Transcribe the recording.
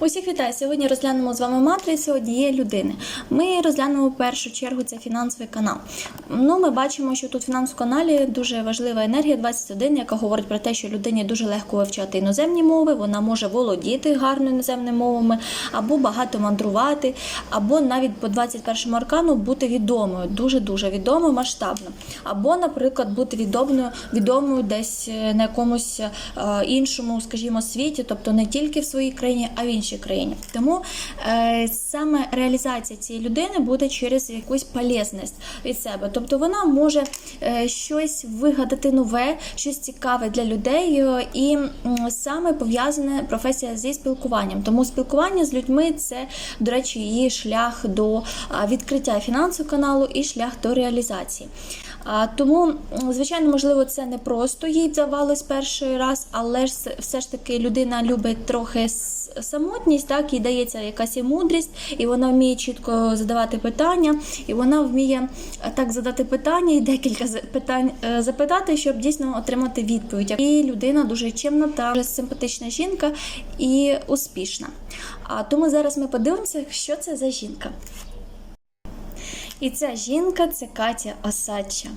Усіх вітаю! Сьогодні розглянемо з вами матрицю однієї людини. Ми розглянемо в першу чергу це фінансовий канал. Ну, ми бачимо, що тут в фінансовому каналі дуже важлива енергія 21, яка говорить про те, що людині дуже легко вивчати іноземні мови, вона може володіти гарно іноземними мовами, або багато мандрувати, або навіть по 21 аркану бути відомою, дуже дуже відомою, масштабно. Або, наприклад, бути відомою, відомою десь е, на якомусь е, іншому, скажімо, світі, тобто не тільки в своїй країні, а в іншій країні. Тому е, саме реалізація цієї людини буде через якусь полезність від себе. Тобто вона може е, щось вигадати нове, щось цікаве для людей, е, і м, саме пов'язане професія зі спілкуванням. Тому спілкування з людьми це, до речі, її шлях до відкриття фінансового каналу і шлях до реалізації. А, Тому, звичайно, можливо, це не просто їй вдавалось перший раз, але ж все- ж таки людина любить трохи с- самотність, так, їй дається якась і мудрість, і вона вміє чітко задавати питання, і вона вміє е, так задати питання і декілька питань е, запитати, щоб дійсно отримати відповідь. І людина дуже чемна та симпатична жінка і успішна. А тому зараз ми подивимося, що це за жінка. І ця жінка це Катя Осадча.